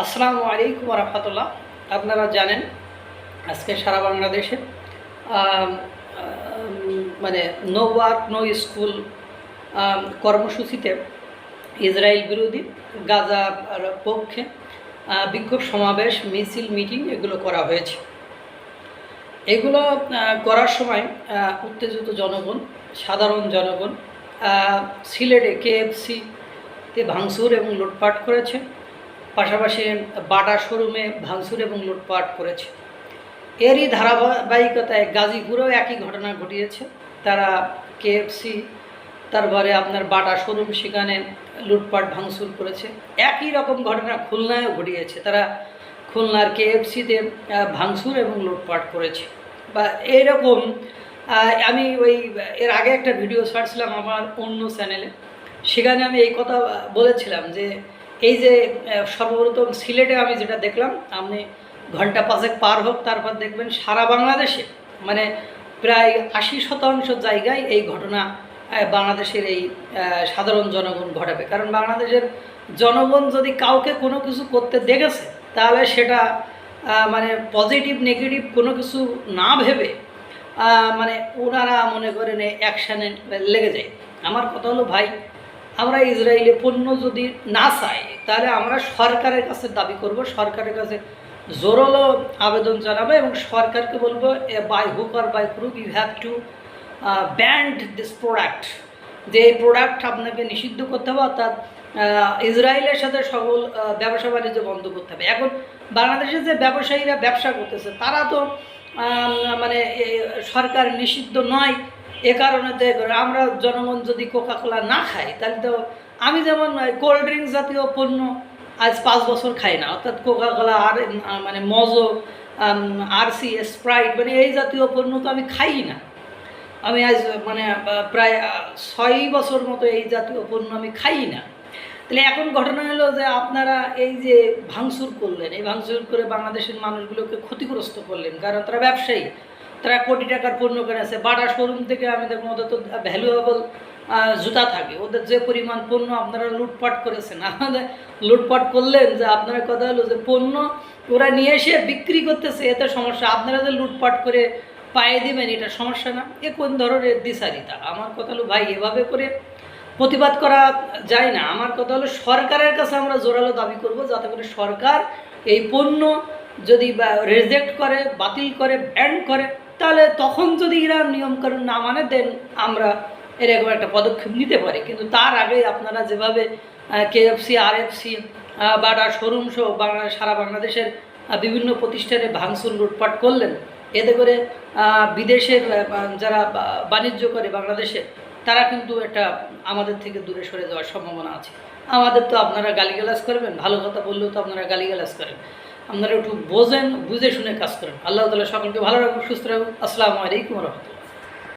আসসালামু আলাইকুম রহমতুল্লাহ। আপনারা জানেন আজকে সারা বাংলাদেশে মানে নো ওয়ার্ক, নো স্কুল কর্মসূচিতে ইসরায়েল বিরোধী গাজা পক্ষে বিক্ষোভ সমাবেশ, মিছিল, মিটিং এগুলো করা হয়েছে। এগুলো করার সময় উত্তেজিত জনগণ, সাধারণ জনগণ সিলেটে কেএফসিতে ভাঙচুর এবং লুটপাট করেছে। পাশাপাশি বাটা শোরুমে ভাঙচুর এবং লুটপাট করেছে। এরই ধারাবাহিকতায় গাজীপুরেও একই ঘটনা ঘটিয়েছে। তারা কেএফসি তারপরে আপনার বাটা শোরুম সেখানে লুটপাট ভাঙচুর করেছে। একই রকম ঘটনা খুলনায়ও ঘটিয়েছে। তারা খুলনার কেএফসিতে ভাঙচুর এবং লুটপাট করেছে। বা এইরকম আহ, আমি ওই এর আগে একটা ভিডিও ছাড়ছিলাম আমার অন্য চ্যানেলে। সেখানে আমি এই কথা বলেছিলাম যে এই যে সর্বপ্রথম সিলেটে আমি যেটা দেখলাম, আপনি ঘণ্টা পাঁচেক পার হোক, তারপর দেখবেন সারা বাংলাদেশে মানে প্রায় আশি শতাংশ জায়গায় এই ঘটনা বাংলাদেশের এই সাধারণ জনগণ ঘটাবে। কারণ বাংলাদেশের জনগণ যদি কাউকে কোনো কিছু করতে দেখেছে, তাহলে সেটা মানে পজিটিভ, নেগেটিভ কোনো কিছু না ভেবে মানে ওনারা মনে করেন অ্যাকশানে লেগে যায়। আমার কথা হলো ভাই আমরা ইসরায়েলে পণ্য যদি না চাই, তাহলে আমরা সরকারের কাছে দাবি করব, সরকারের কাছে জোরালো আবেদন জানাব এবং সরকারকে বলব by hook or by crook, you have to ban this product. যে এই প্রোডাক্ট আপনাকে নিষিদ্ধ করতে হবে, অর্থাৎ ইসরায়েলের সাথে সকল ব্যবসা বাণিজ্য বন্ধ করতে হবে। এখন বাংলাদেশে যে ব্যবসায়ীরা ব্যবসা করতেছে, তারা তো মানে সরকার নিষিদ্ধ নয় এ কারণে করে। আমরা জনগণ যদি কোকা কোলা না খাই, তাহলে তো আমি যেমন কোল্ড ড্রিঙ্কস জাতীয় পণ্য আজ পাঁচ বছর খাই না। অর্থাৎ কোকা কোলা আর মানে মজো আরসি স্প্রাইট মানে এই জাতীয় পণ্য তো আমি খাই না। আমি আজ মানে প্রায় ছয় বছর মতো এই জাতীয় পণ্য আমি খাই না। তাহলে এখন ঘটনা হলো যে আপনারা এই যে ভাঙচুর করলেন, এই ভাঙচুর করে বাংলাদেশের মানুষগুলোকে ক্ষতিগ্রস্ত করলেন, কারণ তারা ব্যবসায়ী। তারা কোটি টাকার পণ্য কিনেছে বাটা শোরুম থেকে আমি দেখুন ওদের তো ভ্যালুয়েবল জুতা থাকে। ওদের যে পরিমাণ পণ্য আপনারা লুটপাট করেছেন, আমাদের লুটপাট করলেন যে আপনারা কথা হলো যে পণ্য ওরা নিয়ে এসে বিক্রি করতেছে, এতে সমস্যা। আপনারা যে লুটপাট করে পায়ে দিবেন, এটা সমস্যা না। এ কোন ধরনের দিশারিতা? আমার কথা হলো, ভাই, এভাবে করে প্রতিবাদ করা যায় না। আমার কথা হলো, সরকারের কাছে আমরা জোরালো দাবি করব, যাতে করে সরকার এই পণ্য যদি রেজেক্ট করে, বাতিল করে ব্যান্ড করে তাহলে তখন যদি ইরান নিয়মকানুন না মানে দেন আমরা এরকম একটা পদক্ষেপ নিতে পারি। কিন্তু তার আগে আপনারা যেভাবে কেএফসি আরএফসি বাটা শোরুম সহ বাংলা, সারা বাংলাদেশের বিভিন্ন প্রতিষ্ঠানে ভাঙচুর, লুটপাট করলেন, এতে করে বিদেশের যারা বাণিজ্য করে বাংলাদেশে, তারা কিন্তু একটা আমাদের থেকে দূরে সরে যাওয়ার সম্ভাবনা আছে। আমাদের তো আপনারা গালিগালাজ করবেন, ভালো কথা বললেও তো আপনারা গালিগালাজ করেন। আপনারা একটু বোঝেন, বুঝে শুনে কাজ করেন। আল্লাহ তালা সকলকে ভালো রাখুন সুস্থ রাখুন আসসালামু আলাইকুম রহমতুল্লাহ।